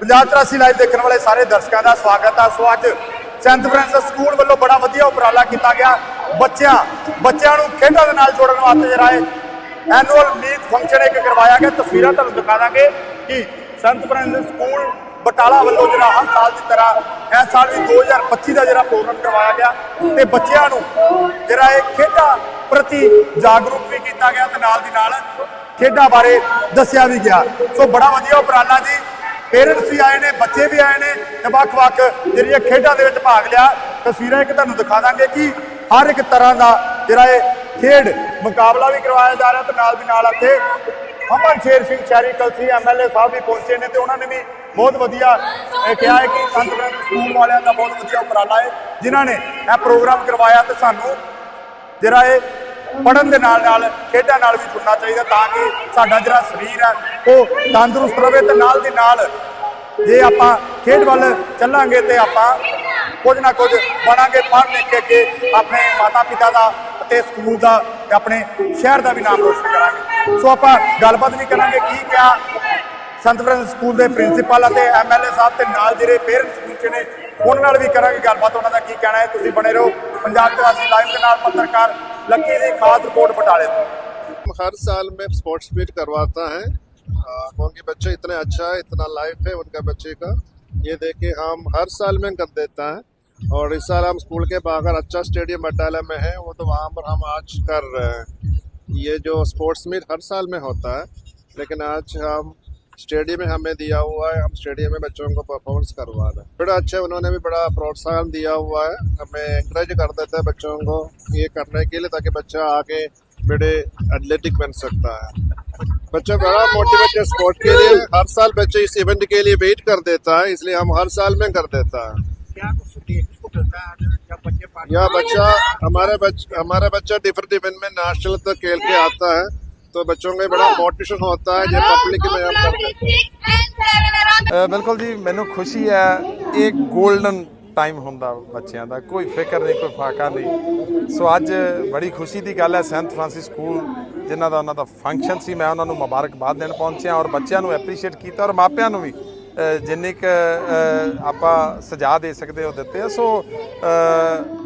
Punjab 83 live ਦੇਖਣ ਵਾਲੇ ਸਾਰੇ ਦਰਸ਼ਕਾਂ ਦਾ ਸਵਾਗਤ ਹੈ ਸੋ ਅੱਜ ਸੈਂਟ ਫ੍ਰਾਂਸਿਸ ਸਕੂਲ ਵੱਲੋਂ ਬੜਾ ਵਧੀਆ ਉਪਰਾਲਾ ਕੀਤਾ ਗਿਆ। ਬੱਚਿਆਂ ਬੱਚਿਆਂ ਨੂੰ ਖੇਡਾਂ ਦੇ ਨਾਲ ਜੋੜਨ ਵਾਸਤੇ ਜਿਹੜਾ ਹੈ ਐਨੂਅਲ ਮੀਟ ਫੰਕਸ਼ਨ ਇੱਕ ਕਰਵਾਇਆ ਗਿਆ। ਤਸਵੀਰਾਂ ਤੁਹਾਨੂੰ ਦਿਖਾ ਦਾਂਗੇ ਕਿ ਸੰਤ ਫ੍ਰਾਂਸਿਸ ਸਕੂਲ ਬਟਾਲਾ ਵੱਲੋਂ ਜਿਹੜਾ ਹਰ ਸਾਲ ਦੀ ਤਰ੍ਹਾਂ, ਇਸ ਸਾਲ ਵੀ 2025 ਦਾ ਜਿਹੜਾ ਪ੍ਰੋਗਰਾਮ ਕਰਵਾਇਆ ਗਿਆ। ਤੇ ਬੱਚਿਆਂ ਨੂੰ ਜਿਹੜਾ ਇਹ ਖੇਡਾਂ ਪ੍ਰਤੀ ਜਾਗਰੂਕ ਵੀ ਕੀਤਾ ਗਿਆ ਤੇ ਨਾਲ ਦੀ ਨਾਲ ਖੇਡਾਂ ਬਾਰੇ ਦੱਸਿਆ ਵੀ ਗਿਆ। ਸੋ ਬੜਾ ਵਧੀਆ ਉਪਰਾਲਾ ਜੀ। ਪੇਰੈਂਟਸ ਵੀ ਆਏ ਨੇ, ਬੱਚੇ ਵੀ ਆਏ ਨੇ ਤੇ ਵੱਖ-ਵੱਖ ਜਿਹੜੀਆਂ ਖੇਡਾਂ ਦੇ ਵਿੱਚ ਭਾਗ ਲਿਆ। ਤਸਵੀਰਾਂ ਇੱਕ ਤੁਹਾਨੂੰ ਦਿਖਾ ਦਾਂਗੇ ਕਿ ਹਰ ਇੱਕ ਤਰ੍ਹਾਂ ਦਾ ਜਿਹੜਾ ਇਹ ਖੇਡ ਮੁਕਾਬਲਾ ਵੀ ਕਰਵਾਇਆ ਜਾ ਰਿਹਾ ਤੇ ਨਾਲ ਦੀ ਨਾਲ ਇੱਥੇ ਅਮਨ ਸ਼ੇਰ ਸਿੰਘ ਸ਼ਹਿਰੀ ਕਲਸੀ ਐਮਐਲਏ ਸਾਹਿਬ ਵੀ ਪਹੁੰਚੇ ਨੇ ਤੇ ਉਹਨਾਂ ਨੇ ਵੀ ਬਹੁਤ ਵਧੀਆ ਇਹ ਕਿਹਾ ਹੈ ਕਿ ਸੰਤ ਫ੍ਰਾਂਸਿਸ ਸਕੂਲ ਵਾਲਿਆਂ ਦਾ ਬਹੁਤ ਵਧੀਆ ਉਪਰਾਲਾ ਹੈ, ਜਿਨ੍ਹਾਂ ਨੇ ਇਹ ਪ੍ਰੋਗਰਾਮ ਕਰਵਾਇਆ ਤੇ ਸਾਨੂੰ ਜਿਹੜਾ ਇਹ ਪੜਨ ਦੇ ਨਾਲ ਨਾਲ ਖੇਡਾਂ ਨਾਲ ਵੀ ਜੁੜਨਾ ਚਾਹੀਦਾ ਤਾਂ ਕਿ ਸਾਡਾ ਜਿਹੜਾ ਸਰੀਰ ਹੈ, ਉਹ ਤੰਦਰੁਸਤ ਰਹੇ ਤੇ ਨਾਲ ਦੀ ਨਾਲ ਜੇ ਆਪਾਂ ਖੇਡ ਵੱਲ ਚੱਲਾਂਗੇ ਤੇ ਆਪਾਂ ਕੁਝ ਨਾ ਕੁਝ ਬਣਾਂਗੇ, ਪੜ੍ਹ ਲਿਖ ਕੇ ਅੱਗੇ ਆਪਣੇ ਮਾਤਾ ਪਿਤਾ ਦਾ ਅਤੇ ਸਕੂਲ ਦਾ ਤੇ ਆਪਣੇ ਸ਼ਹਿਰ ਦਾ ਵੀ ਨਾਮ ਰੋਸ਼ਨ ਕਰਾਂਗੇ। ਸੋ ਆਪਾਂ ਗੱਲਬਾਤ ਵੀ ਕਰਾਂਗੇ ਕੀ ਕਿਹਾ ਸੰਤ ਫ੍ਰਾਂਸਿਸ ਸਕੂਲ ਦੇ ਪ੍ਰਿੰਸੀਪਲ ਅਤੇ ਐਮਐਲਏ ਸਾਹਿਬ ਤੇ ਨਾਲ ਜਿਹੜੇ ਪੇਰੈਂਟਸ ਪਹੁੰਚੇ ਨੇ, ਉਹਨਾਂ ਨਾਲ ਵੀ ਕਰਾਂਗੇ ਗੱਲਬਾਤ, ਉਹਨਾਂ ਦਾ ਕੀ ਕਹਿਣਾ ਹੈ, ਤੁਸੀਂ ਬਣੇ ਰਹੋ। ਪੰਜਾਬ 84 ਲਾਈਵ ਦੇ ਨਾਲ ਪੱਤਰਕਾਰ लकी दी खास रिपोर्ट बटाले हर साल में स्पोर्ट्स मीट करवाता है। उनके बच्चे इतने अच्छा है, इतना लाइफ है उनका बच्चे का। ये देखे हम हर साल में कर देता है। और इस साल हम स्कूल के बाहर अच्छा स्टेडियम बटाला में है, वो तो वहाँ पर हम आज कर रहे हैं। ये जो स्पोर्ट्स मीट हर साल में होता है, लेकिन आज हम स्टेडियम में हमें दिया हुआ है। हम स्टेडियम में बच्चों को परफॉर्मेंस करवा रहे हैं। बड़ा अच्छा उन्होंने भी बड़ा प्रोत्साहन दिया हुआ है। हमें इंकरेज कर देते हैं बच्चों को ये करने के लिए ताकि बच्चा आगे बड़े एथलेटिक बन सकता है। बच्चा बड़ा मोटिवेटेड स्पोर्ट के लिए। हर साल बच्चे इस इवेंट के लिए वेट कर देता है इसलिए हम हर साल में कर देता है। बच्चे यह बच्चा हमारे बच, हमारा बच्चा डिफरेंट इवेंट में नेशनल तक खेल के आता है। तो बच्चों में बड़ा मोटिवेशन होता है जब पब्लिक में करता ਬਿਲਕੁਲ ਜੀ ਮੈਨੂੰ ਖੁਸ਼ੀ ਹੈ ਇਹ 골ਡਨ ਟਾਈਮ ਹੁੰਦਾ ਬੱਚਿਆਂ ਦਾ ਕੋਈ ਫਿਕਰ ਨਹੀਂ ਕੋਈ ਫਾਕਾ ਨਹੀਂ। ਸੋ ਅੱਜ ਬੜੀ ਖੁਸ਼ੀ ਦੀ ਗੱਲ ਹੈ ਸੈਂਟ ਫ੍ਰਾਂਸਿਸ ਸਕੂਲ ਜਿਨ੍ਹਾਂ ਦਾ ਉਹਨਾਂ ਦਾ ਫੰਕਸ਼ਨ ਸੀ ਮੈਂ ਉਹਨਾਂ ਨੂੰ ਮੁਬਾਰਕਬਾਦ ਦੇਣ ਪਹੁੰਚਿਆ ਔਰ ਬੱਚਿਆਂ ਨੂੰ ਐਪਰੀਸ਼ੀਏਟ ਕੀਤਾ ਔਰ ਮਾਪਿਆਂ ਨੂੰ ਵੀ। ਜਿੰਨੇ ਕੁ ਆਪਾਂ ਸਜਾ ਦੇ ਸਕਦੇ ਉਹ ਦਿੱਤੇ ਆ। ਸੋ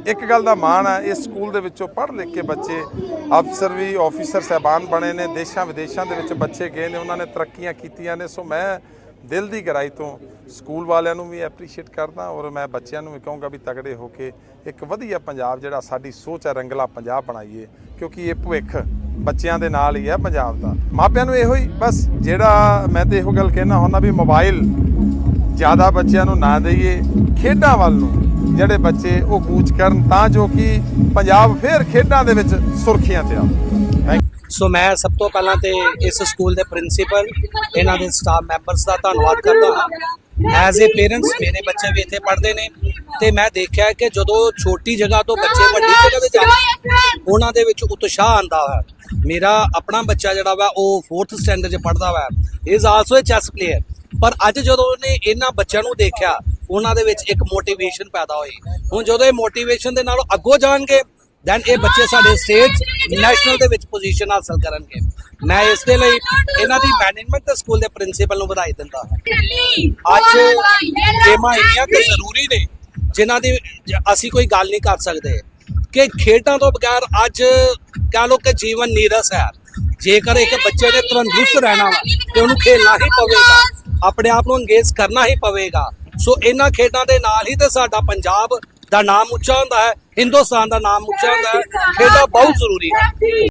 ਇੱਕ ਗੱਲ ਦਾ ਮਾਣ ਹੈ ਇਸ ਸਕੂਲ ਦੇ ਵਿੱਚੋਂ ਪੜ੍ਹ ਲਿਖ ਕੇ ਬੱਚੇ ਅਫਸਰ ਵੀ ਆਫੀਸਰ ਸਹਿਬਾਨ ਬਣੇ ਨੇ, ਦੇਸ਼ਾਂ ਵਿਦੇਸ਼ਾਂ ਦੇ ਵਿੱਚ ਬੱਚੇ ਗਏ ਨੇ, ਉਹਨਾਂ ਨੇ ਤਰੱਕੀਆਂ ਕੀਤੀਆਂ ਨੇ। ਸੋ, ਮੈਂ ਦਿਲ ਦੀ ਗਹਿਰਾਈ ਤੋਂ ਸਕੂਲ ਵਾਲਿਆਂ ਨੂੰ ਵੀ ਐਪਰੀਸ਼ੀਏਟ ਕਰਦਾ ਔਰ ਮੈਂ ਬੱਚਿਆਂ ਨੂੰ ਵੀ ਕਹੂੰਗਾ ਵੀ ਤਗੜੇ ਹੋ ਕੇ ਇੱਕ ਵਧੀਆ ਪੰਜਾਬ ਜਿਹੜਾ ਸਾਡੀ ਸੋਚ ਹੈ, ਰੰਗਲਾ ਪੰਜਾਬ ਬਣਾਈਏ, ਕਿਉਂਕਿ ਇਹ ਭਵਿੱਖ ਬੱਚਿਆਂ ਦੇ ਨਾਲ ਹੀ ਹੈ ਪੰਜਾਬ ਦਾ। ਮਾਪਿਆਂ ਨੂੰ ਇਹੋ ਹੀ ਬਸ ਜਿਹੜਾ ਮੈਂ ਤੇ ਇਹੋ ਗੱਲ ਕਹਿਣਾ ਹੁੰਦਾ ਵੀ ਮੋਬਾਈਲ ਜ਼ਿਆਦਾ ਬੱਚਿਆਂ ਨੂੰ ਨਾ ਦਈਏ, ਖੇਡਾਂ ਵੱਲ ਨੂੰ ਜਿਹੜੇ ਬੱਚੇ ਉਹ ਕੂਚ ਕਰਨ ਤਾਂ ਜੋ ਕਿ ਪੰਜਾਬ ਫੇਰ ਖੇਡਾਂ ਦੇ ਵਿੱਚ ਸੁਰਖੀਆਂ ਤੇ ਆਵੇ। ਸੋ ਮੈਂ ਸਭ ਤੋਂ ਪਹਿਲਾਂ ਤੇ ਇਸ ਸਕੂਲ ਦੇ ਪ੍ਰਿੰਸੀਪਲ ਇਹਨਾਂ ਦੇ ਸਟਾਫ ਮੈਂਬਰਸ ਦਾ ਧੰਨਵਾਦ ਕਰਦਾ ਹਾਂ। ਐਜ਼ ਅ ਪੇਰੈਂਟਸ ਮੇਰੇ ਬੱਚੇ ਵੀ ਇੱਥੇ ਪੜ੍ਹਦੇ ਨੇ ਤੇ ਮੈਂ ਦੇਖਿਆ ਕਿ ਜਦੋਂ ਛੋਟੀ ਜਗ੍ਹਾ ਤੋਂ ਬੱਚੇ ਵੱਡੀ ਜਗ੍ਹਾ ਤੇ ਜਾਂਦੇ ਉਹਨਾਂ ਦੇ ਵਿੱਚ ਉਤਸ਼ਾਹ ਆਂਦਾ ਹੈ। ਮੇਰਾ ਆਪਣਾ ਬੱਚਾ ਜਿਹੜਾ ਵਾ, ਉਹ 4th ਸਟੈਂਡਰਡ 'ਚ ਪੜ੍ਹਦਾ ਵਾ। Is also a chess player ਪਰ ਅੱਜ ਜਦੋਂ ਉਹਨੇ ਇਹਨਾਂ ਬੱਚਿਆਂ ਨੂੰ ਦੇਖਿਆ, ਉਹਨਾਂ ਦੇ ਵਿੱਚ ਇੱਕ ਮੋਟੀਵੇਸ਼ਨ ਪੈਦਾ ਹੋਈ। ਹੁਣ ਜਦੋਂ ਇਹ ਮੋਟੀਵੇਸ਼ਨ ਦੇ ਨਾਲ ਅੱਗੋਂ ਜਾਣਗੇ ਦੈਨ ਇਹ ਬੱਚੇ ਸਾਡੇ ਸਟੇਟ ਨੈਸ਼ਨਲ ਦੇ ਵਿੱਚ ਪੋਜੀਸ਼ਨ ਹਾਸਲ ਕਰਨਗੇ। ਮੈਂ ਇਸ ਦੇ ਲਈ ਇਹਨਾਂ ਦੀ ਮੈਨੇਜਮੈਂਟ ਤੇ ਸਕੂਲ ਦੇ ਪ੍ਰਿੰਸੀਪਲ ਨੂੰ ਵਧਾਈ ਦਿੰਦਾ ਅੱਜ ਗੇਮਾਂ ਇੰਨੀਆਂ ਕਿ ਜ਼ਰੂਰੀ ਨੇ, ਜਿਨ੍ਹਾਂ ਦੀ ਅਸੀਂ ਕੋਈ ਗੱਲ ਨਹੀਂ ਕਰ ਸਕਦੇ। ਕਿ ਖੇਡਾਂ ਤੋਂ ਬਗੈਰ ਅੱਜ ਕਹ ਲੋ ਕਿ ਜੀਵਨ ਨੀਰਸ ਹੈ। ਜੇਕਰ ਇੱਕ ਬੱਚੇ ਨੇ ਤੰਦਰੁਸਤ ਰਹਿਣਾ ਵਾ ਤੇ ਉਹਨੂੰ ਖੇਡਣਾ ਹੀ ਪਵੇਗਾ, ਆਪਣੇ ਆਪ ਨੂੰ ਅੰਗੇਜ ਕਰਨਾ ਹੀ ਪਵੇਗਾ। ਸੋ ਇਹਨਾਂ ਖੇਡਾਂ ਦੇ ਨਾਲ ਹੀ ਤੇ ਸਾਡਾ ਪੰਜਾਬ ਦਾ ਨਾਮ ਉੱਚਾ ਹੁੰਦਾ ਹੈ, ਹਿੰਦੁਸਤਾਨ ਦਾ ਨਾਮ ਉੱਚਾ ਹੁੰਦਾ ਹੈ। ਖੇਡਾਂ ਬਹੁਤ ਜ਼ਰੂਰੀ ਹੈ